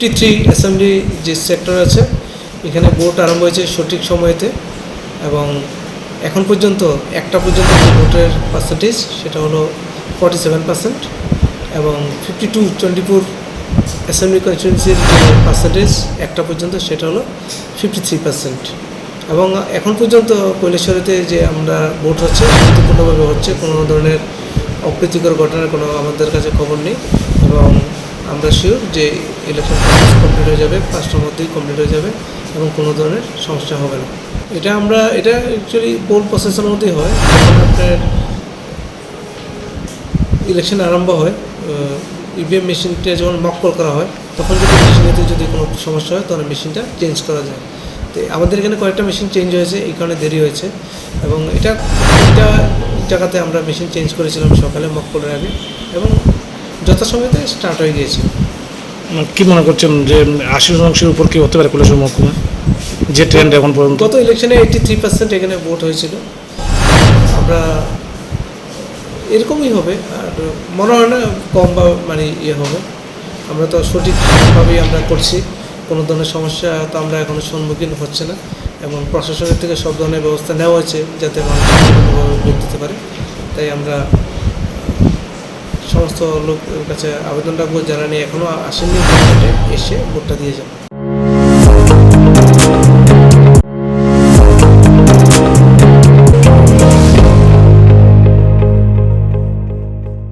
Fifty three assembly যে sector আছে, এখানে ভোট আরম্ভ হয়েছে সঠিক সময়েতে এবং এখন পর্যন্ত একটা পর্যন্ত ভোটের পার্সেন্টেজ সেটা হলো ফর্টি সেভেন পার্সেন্ট এবং ফিফটি টু ফোর অ্যাসেম্বলি কনস্টিটুয়েন্সির যে পার্সেন্টেজ একটা পর্যন্ত সেটা হলো ফিফটি থ্রি পার্সেন্ট এবং এখন পর্যন্ত কৈলেশ্বরীতে যে আমরা ভোট হচ্ছে, শান্তিপূর্ণভাবে হচ্ছে, কোনো ধরনের অপ্রীতিকর ঘটনার কোনো আমাদের কাছে খবর নেই এবং আমরা শিওর যে ইলেকশন প্রসেস কমপ্লিট হয়ে যাবে, পাঁচটার মধ্যেই কমপ্লিট হয়ে যাবে এবং কোনো ধরনের সমস্যা হবে না। এটা আমরা, এটা অ্যাকচুয়ালি পোল প্রসেসের মধ্যেই হয়। আপনার ইলেকশন আরম্ভ হয় ইভিএম মেশিনটা যখন মকপল করা হয়, তখন যদি মেশিনেতে যদি কোনো সমস্যা হয় তখন মেশিনটা চেঞ্জ করা যায়। তো আমাদের এখানে কয়েকটা মেশিন চেঞ্জ হয়েছে, এই কারণে দেরি হয়েছে। এবং এটা এটা জায়গাতে আমরা মেশিন চেঞ্জ করেছিলাম সকালে মক মকপলের আগে। এবং যথাসময়তে স্টার্ট হয়ে গিয়েছে। কি মনে করছেন যে আশি শতাংশের উপর কি হতে পারে কৈলাসহর মহকুমা? যে ট্রেন্ড এখন পর্যন্ত? গত ইলেকশনে এইটি থ্রি পার্সেন্ট এখানে ভোট হয়েছিল। আমরা এরকমই হবে। আর মনে হয় না কম বা মানে ইয়ে হবে। আমরা তো সঠিকভাবেই আমরা করছি। কোনো ধরনের সমস্যা তো আমরা এখনও সম্মুখীন হচ্ছে না। এবং প্রশাসনের থেকে সব ধরনের ব্যবস্থা নেওয়া হয়েছে যাতে মানুষ দিতে পারে। তাই আমরা সমস্ত লোকের কাছে আবেদন রাখব যারা নিয়ে এখনও আসেননি এসে ভোটটা দিয়ে যান।